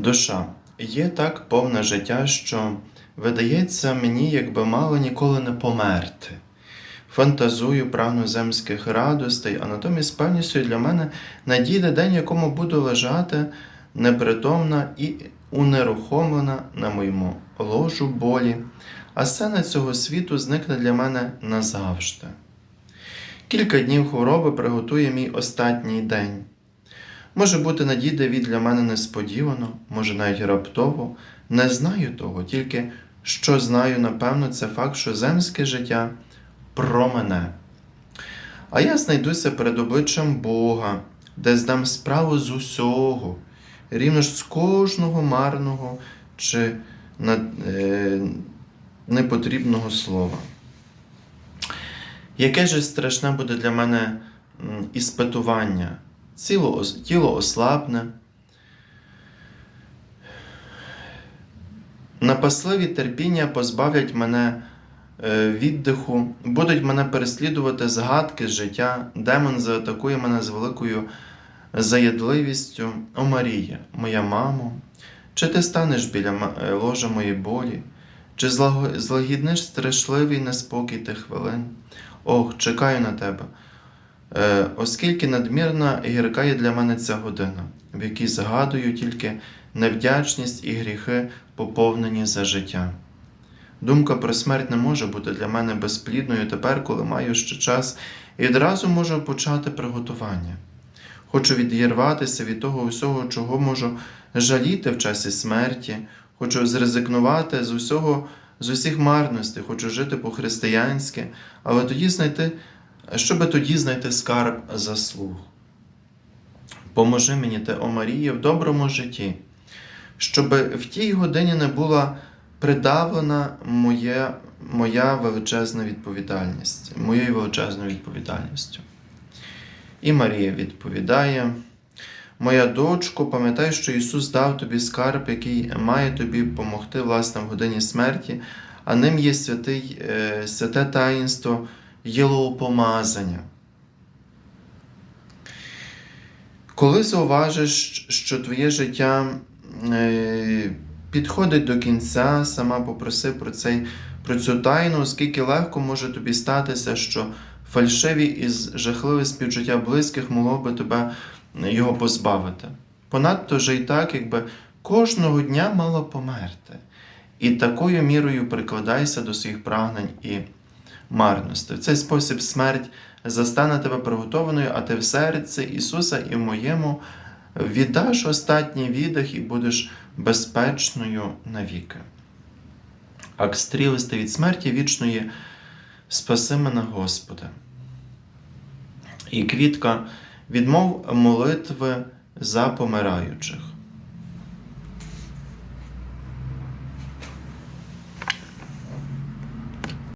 Душа є так повне життя, що видається мені, якби мало ніколи не померти. Фантазую, прагну земських радостей, а натомість певністю для мене надійде день, якому буду лежати непритомна і унерухомлена на моєму ложу болі, а сцена цього світу зникне для мене назавжди. Кілька днів хвороби приготує мій останній день. Може бути, надійде від для мене несподівано, може навіть раптово. Не знаю того, тільки що знаю, напевно, це факт, що земське життя про мене. А я знайдуся перед обличчям Бога, де здам справу з усього, рівно ж з кожного марного чи е, непотрібного слова. Яке ж страшне буде для мене іспитування? Тіло, тіло ослабне. Напасливі терпіння позбавлять мене е, віддиху, будуть мене переслідувати згадки з життя, демон заатакує мене з великою заядливістю. О Марія, моя мамо, чи ти станеш біля е, ложа моєї болі, чи злаго- злагідниш страшливий неспокій тих хвилин? Ох, чекаю на тебе. Е, оскільки надмірна і гірка є для мене ця година, в якій згадую тільки невдячність і гріхи, поповнені за життя. Думка про смерть не може бути для мене безплідною тепер, коли маю ще час, і одразу можу почати приготування. Хочу відірватися від того усього, чого можу жаліти в часі смерті, хочу зрезигнувати з усього, з усіх марностей, хочу жити по-християнськи, але тоді знайти щоби тоді знайти скарб заслуг. Поможи мені те, о Марія, в доброму житті, щоби в тій годині не була придавлена моя, моя величезна відповідальність, моєю величезною відповідальністю. І Марія відповідає: Моя дочко, пам'ятай, що Ісус дав тобі скарб, який має тобі помогти власне в годині смерті, а ним є святий, е, святе таїнство єлоупомазання. Коли зауважиш, що твоє життя е, підходить до кінця, сама попроси про, цей, про цю тайну, оскільки легко може тобі статися, що фальшиві і жахливе співчуття близьких могло би тебе його позбавити. Понадто же і так, якби кожного дня мало померти. І такою мірою прикладайся до своїх прагнень і марності. В цей спосіб смерть застане тебе приготованою, а ти в серці Ісуса і в моєму віддаш останній віддих і будеш безпечною навіки. Ак стрілисти від смерті вічної, спаси мене, Господи. І квітка відмов молитви за помираючих.